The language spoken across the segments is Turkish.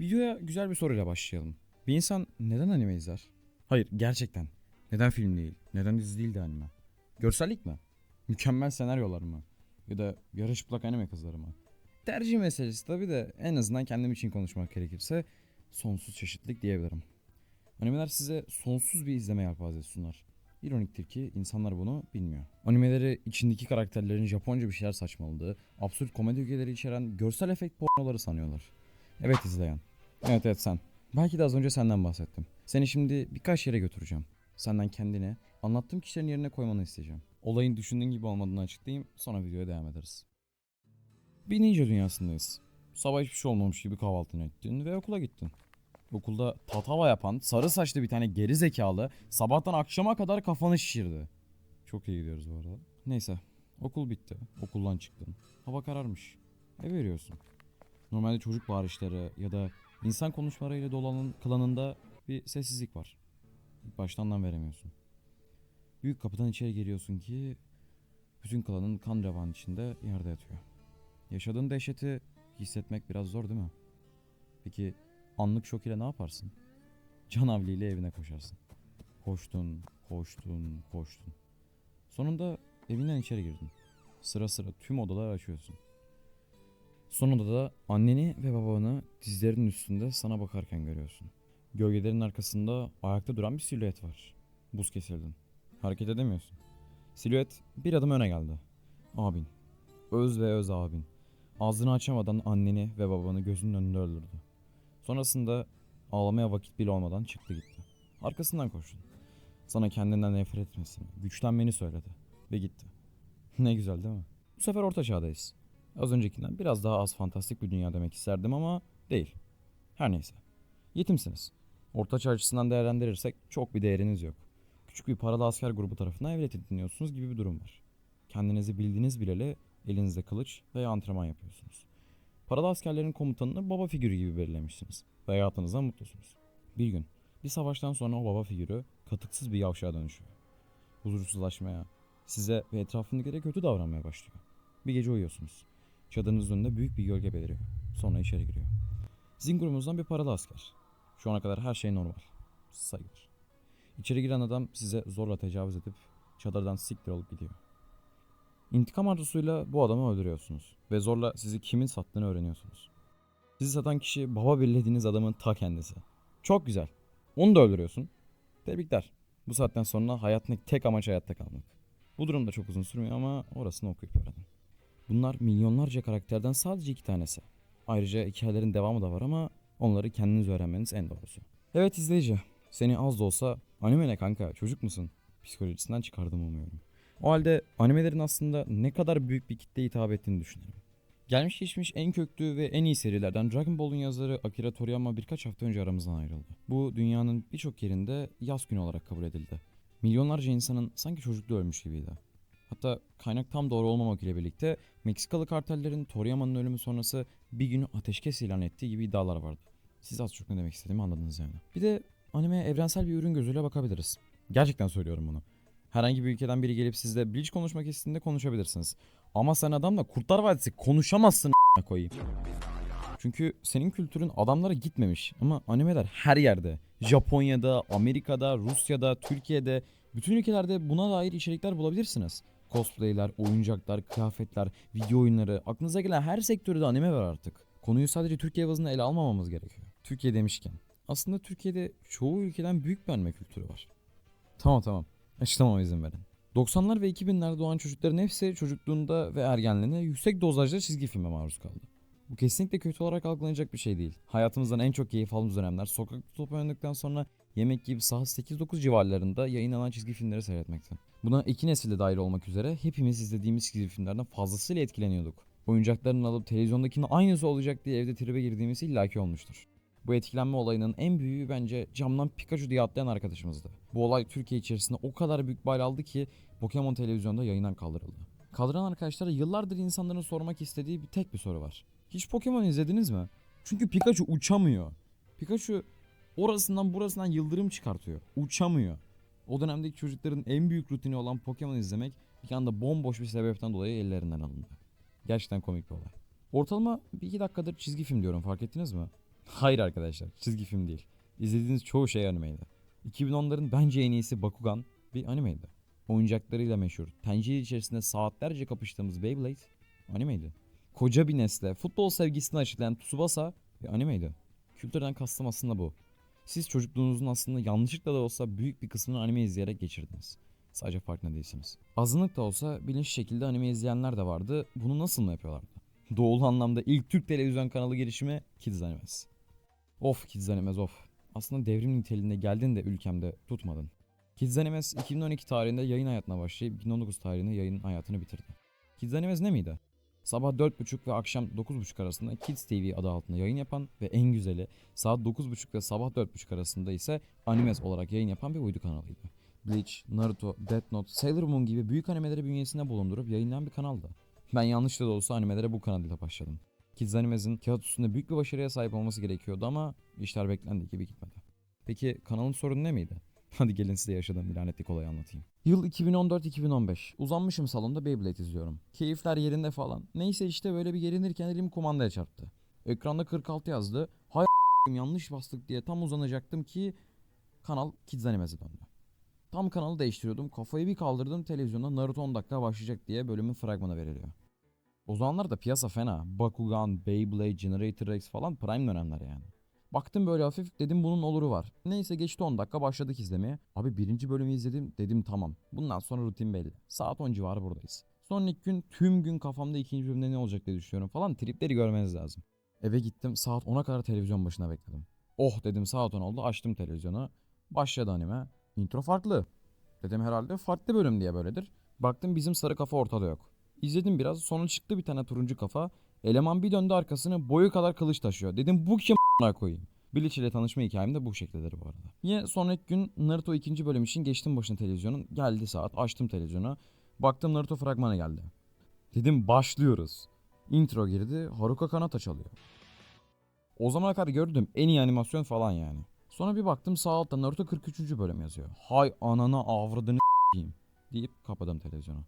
Videoya güzel bir soruyla başlayalım. Bir insan neden anime izler? Hayır gerçekten. Neden film değil? Neden dizi değil de anime? Görsellik mi? Mükemmel senaryolar mı? Ya da yarı çıplak anime kızları mı? Tercih meselesi tabi de en azından kendim için konuşmak gerekirse sonsuz çeşitlilik diyebilirim. Animeler size sonsuz bir izleme yelpazesi sunar. İroniktir ki insanlar bunu bilmiyor. Animeleri içindeki karakterlerin Japonca bir şeyler saçmaladığı, absürt komedi ögeleri içeren görsel efekt pornoları sanıyorlar. Evet izleyen. Evet evet sen. Belki de az önce senden bahsettim. Seni şimdi birkaç yere götüreceğim. Senden kendine, anlattığım kişilerin yerine koymanı isteyeceğim. Olayın düşündüğün gibi olmadığını açıklayayım, sonra videoya devam ederiz. Bir ninja dünyasındayız. Sabah hiçbir şey olmamış gibi kahvaltını ettin ve okula gittin. Okulda tatava yapan sarı saçlı bir tane geri zekalı sabahtan akşama kadar kafanı şişirdi. Çok iyi gidiyoruz bu arada. Neyse okul bitti. Okuldan çıktın. Hava kararmış. Eve veriyorsun. Normalde çocuk bağırışları ya da insan konuşmalarıyla dolanın klanında bir sessizlik var. İlk veremiyorsun. Büyük kapıdan içeri giriyorsun ki bütün klanın kan revan içinde yerde yatıyor. Yaşadığın dehşeti hissetmek biraz zor değil mi? Peki anlık şok ile ne yaparsın? Can havliyle evine koşarsın. Koştun, koştun, koştun. Sonunda evinden içeri girdin. Sıra sıra tüm odaları açıyorsun. Son odada anneni ve babanı dizlerinin üstünde sana bakarken görüyorsun. Gölgelerin arkasında ayakta duran bir silüet var. Buz kesildin. Hareket edemiyorsun. Silüet bir adım öne geldi. Abin. Öz ve öz abin. Ağzını açamadan anneni ve babanı gözünün önünde öldürdü. Sonrasında ağlamaya vakit bile olmadan çıktı gitti. Arkasından koştun. Sana kendinden nefret etmesini, güçlenmeni söyledi. Ve gitti. ne güzel değil mi? Bu sefer orta çağdayız. Az öncekinden biraz daha az fantastik bir dünya demek isterdim ama değil. Her neyse. Yetimsiniz. Orta çağ açısından değerlendirirsek çok bir değeriniz yok. Küçük bir paralı asker grubu tarafından evlat ediniyorsunuz gibi bir durum var. Kendinizi bildiğiniz bileli elinizde kılıç veya antrenman yapıyorsunuz. Paralı askerlerin komutanını baba figürü gibi belirlemişsiniz ve hayatınızdan mutlusunuz. Bir gün bir savaştan sonra o baba figürü katıksız bir yavşağa dönüşüyor. Huzursuzlaşmaya, size ve etrafındakilere kötü davranmaya başlıyor. Bir gece uyuyorsunuz. Çadırınızın önünde büyük bir gölge beliriyor. Sonra içeri giriyor. Sizin grubunuzdan bir paralı asker. Şu ana kadar her şey normal. Sayılır. İçeri giren adam size zorla tecavüz edip çadırdan siktir olup gidiyor. İntikam arzusuyla bu adamı öldürüyorsunuz ve zorla sizi kimin sattığını öğreniyorsunuz. Sizi satan kişi baba belirlediğiniz adamın ta kendisi. Çok güzel. Onu da öldürüyorsun. Tebrikler. Bu saatten sonra hayatındaki tek amaç hayatta kalmak. Bu durum da çok uzun sürmüyor ama orasını okuyup öğrenin. Bunlar milyonlarca karakterden sadece iki tanesi. Ayrıca hikayelerin devamı da var ama onları kendiniz öğrenmeniz en doğrusu. Evet izleyici, seni az da olsa anime ne kanka çocuk musun? Psikolojisinden çıkardım umuyorum. O halde animelerin aslında ne kadar büyük bir kitleye hitap ettiğini düşünelim. Gelmiş geçmiş en köklü ve en iyi serilerden Dragon Ball'un yazarı Akira Toriyama birkaç hafta önce aramızdan ayrıldı. Bu dünyanın birçok yerinde yaz günü olarak kabul edildi. Milyonlarca insanın sanki çocukluğu ölmüş gibiydi. Hatta kaynak tam doğru olmamak ile birlikte Meksikalı kartellerin Toriyama'nın ölümü sonrası bir günü ateşkes ilan ettiği gibi iddialar vardı. Siz az çok ne demek istediğimi anladınız yani. Bir de animeye evrensel bir ürün gözüyle bakabiliriz. Gerçekten söylüyorum bunu. Herhangi bir ülkeden biri gelip sizle Bleach konuşmak istediğinde konuşabilirsiniz. Ama sen adamla Kurtlar Vadisi konuşamazsın koyayım. Çünkü senin kültürün adamlara gitmemiş ama animeler her yerde. Japonya'da, Amerika'da, Rusya'da, Türkiye'de bütün ülkelerde buna dair içerikler bulabilirsiniz. Cosplayler, oyuncaklar, kıyafetler, video oyunları, aklınıza gelen her sektörde anime var artık. Konuyu sadece Türkiye bazında ele almamamız gerekiyor. Türkiye demişken. Aslında Türkiye'de çoğu ülkeden büyük bir anime kültürü var. Tamam tamam. Açıklamama izin verin. 90'lar ve 2000'lerde doğan çocukların hepsi çocukluğunda ve ergenliğinde yüksek dozajda çizgi filme maruz kaldı. Bu kesinlikle kötü olarak algılanacak bir şey değil. Hayatımızdan en çok keyif aldığımız dönemler sokakta top oynadıktan sonra yemek gibi saat 8-9 civarlarında yayınlanan çizgi filmleri seyretmekte. Buna iki nesilde dahil olmak üzere hepimiz izlediğimiz çizgi filmlerden fazlasıyla etkileniyorduk. Oyuncakların alıp televizyondakinin aynısı olacak diye evde tribe girdiğimiz illaki olmuştur. Bu etkilenme olayının en büyüğü bence camdan Pikachu diye atlayan arkadaşımızdı. Bu olay Türkiye içerisinde o kadar büyük bal aldı ki Pokemon televizyonda yayından kaldırıldı. Kaldıran arkadaşlara yıllardır insanların sormak istediği bir tek bir soru var. Hiç Pokemon izlediniz mi? Çünkü Pikachu uçamıyor. Pikachu orasından burasından yıldırım çıkartıyor. Uçamıyor. O dönemdeki çocukların en büyük rutini olan Pokemon izlemek bir anda bomboş bir sebepten dolayı ellerinden alındı. Gerçekten komik bir olay. Ortalama bir iki dakikadır çizgi film diyorum fark ettiniz mi? Hayır arkadaşlar çizgi film değil. İzlediğiniz çoğu şey animeydi. 2010'ların bence en iyisi Bakugan bir animeydi. Oyuncaklarıyla meşhur, tencere içerisinde saatlerce kapıştığımız Beyblade animeydi. Koca bir nesle futbol sevgisini açıklayan Tsubasa bir animeydi. Kültürden kastım aslında bu. Siz çocukluğunuzun aslında yanlışlıkla da olsa büyük bir kısmını anime izleyerek geçirdiniz. Sadece farkında değilsiniz. Azınlık da olsa bilinçli şekilde anime izleyenler de vardı. Bunu nasıl mı yapıyorlardı? Doğulu anlamda ilk Türk televizyon kanalı girişimi Kids Animes. Of Kids Animes of. Aslında devrim niteliğinde geldin de ülkemde tutmadın. Kids Animes 2012 tarihinde yayın hayatına başlayıp 2019 tarihinde yayın hayatını bitirdi. Kids Animes ne miydi? Sabah 4.30 ve akşam 9.30 arasında Kids TV adı altında yayın yapan ve en güzeli saat 9.30 ve sabah 4.30 arasında ise Animes olarak yayın yapan bir uydu kanalıydı. Bleach, Naruto, Death Note, Sailor Moon gibi büyük animeleri bünyesinde bulundurup yayınlayan bir kanaldı. Ben yanlışla da olsa animelere bu kanalıyla başladım. Kids Animes'in kağıt üstünde büyük bir başarıya sahip olması gerekiyordu ama işler beklendiği gibi gitmedi. Peki kanalın sorunu ne miydi? Hadi gelin size yaşadığım bir lanetlik olayı anlatayım. Yıl 2014-2015. Uzanmışım salonda Beyblade izliyorum. Keyifler yerinde falan. Neyse işte böyle bir gerilirken elim kumandaya çarptı. Ekranda 46 yazdı. Hay yanlış bastık diye tam uzanacaktım ki kanal Kids Animes'e döndü. Tam kanalı değiştiriyordum. Kafayı bir kaldırdım televizyonda Naruto 10 dakika başlayacak diye bölümün fragmanı veriliyor. O zamanlar da piyasa fena. Bakugan, Beyblade, Generator X falan prime dönemler yani. Baktım böyle hafif dedim bunun oluru var. Neyse geçti 10 dakika başladık izlemeye. Abi birinci bölümü izledim dedim tamam. Bundan sonra rutin belli. Saat 10 civarı buradayız. Sonraki gün tüm gün kafamda ikinci bölümde ne olacak diye düşünüyorum falan. Tripleri görmeniz lazım. Eve gittim saat 10'a kadar televizyon başına bekledim. Oh dedim saat 10 oldu açtım televizyonu. Başladı anime. Intro farklı. Dedim herhalde farklı bölüm diye böyledir. Baktım bizim sarı kafa ortada yok. İzledim biraz sonra çıktı bir tane turuncu kafa. Eleman bir döndü arkasını boyu kadar kılıç taşıyor. Dedim bu kim koyayım. Bleach ile tanışma hikayem de bu şekildedir bu arada. Yine sonraki gün Naruto ikinci bölüm için geçtim başına televizyonun. Geldi saat açtım televizyonu. Baktım Naruto fragmanı geldi. Dedim başlıyoruz. Intro girdi Haruka Kanata çalıyor. O zamana kadar gördüm en iyi animasyon falan yani. Sonra bir baktım sağ altta Naruto 43. bölüm yazıyor. Hay anana avradını s**eyim deyip kapadım televizyonu.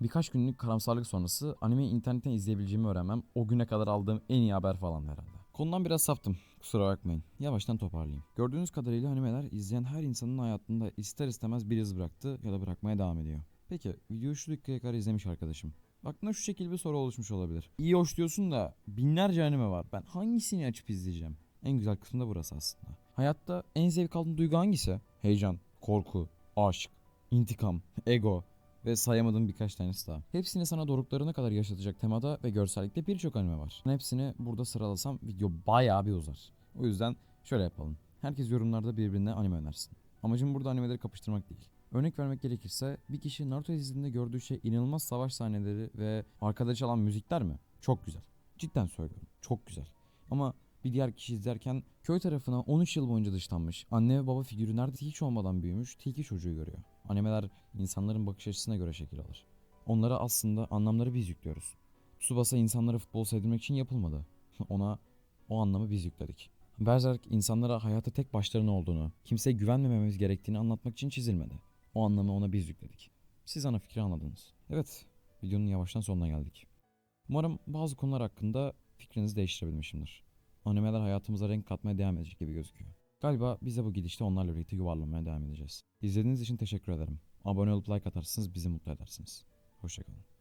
Birkaç günlük karamsarlık sonrası animeyi internetten izleyebileceğimi öğrenmem o güne kadar aldığım en iyi haber falan herhalde. Konudan biraz saptım. Kusura bakmayın. Yavaştan toparlayayım. Gördüğünüz kadarıyla animeler izleyen her insanın hayatında ister istemez bir iz bıraktı ya da bırakmaya devam ediyor. Peki videoyu şu dakikaya kadar izlemiş arkadaşım. Aklına şu şekilde bir soru oluşmuş olabilir. İyi hoş diyorsun da binlerce anime var. Ben hangisini açıp izleyeceğim? En güzel kısmı da burası aslında. Hayatta en zevk aldığın duygu hangisi? Heyecan, korku, aşk, intikam, ego ve sayamadığım birkaç tanesi daha. Hepsini sana doruklarına kadar yaşatacak temada ve görsellikte birçok anime var. Hepsini burada sıralasam video bayağı bir uzar. O yüzden şöyle yapalım. Herkes yorumlarda birbirine anime önersin. Amacım burada animeleri kapıştırmak değil. Örnek vermek gerekirse bir kişi Naruto dizisinde gördüğü şey inanılmaz savaş sahneleri ve arkada çalan müzikler mi? Çok güzel. Cidden söylüyorum. Çok güzel. Ama bir diğer kişi izlerken köy tarafına 13 yıl boyunca dışlanmış, anne ve baba figürü neredeyse hiç olmadan büyümüş tilki çocuğu görüyor. Animeler insanların bakış açısına göre şekil alır. Onlara aslında anlamları biz yüklüyoruz. Tsubasa insanlara futbol sevdirmek için yapılmadı. Ona o anlamı biz yükledik. Berserk insanlara hayata tek başlarına olduğunu, kimseye güvenmememiz gerektiğini anlatmak için çizilmedi. O anlamı ona biz yükledik. Siz ana fikri anladınız. Evet, videonun yavaştan sonuna geldik. Umarım bazı konular hakkında fikrinizi değiştirebilmişimdir. Animeler hayatımıza renk katmaya devam edecek gibi gözüküyor. Galiba biz de bu gidişte onlarla birlikte yuvarlanmaya devam edeceğiz. İzlediğiniz için teşekkür ederim. Abone olup like atarsınız bizi mutlu edersiniz. Hoşçakalın.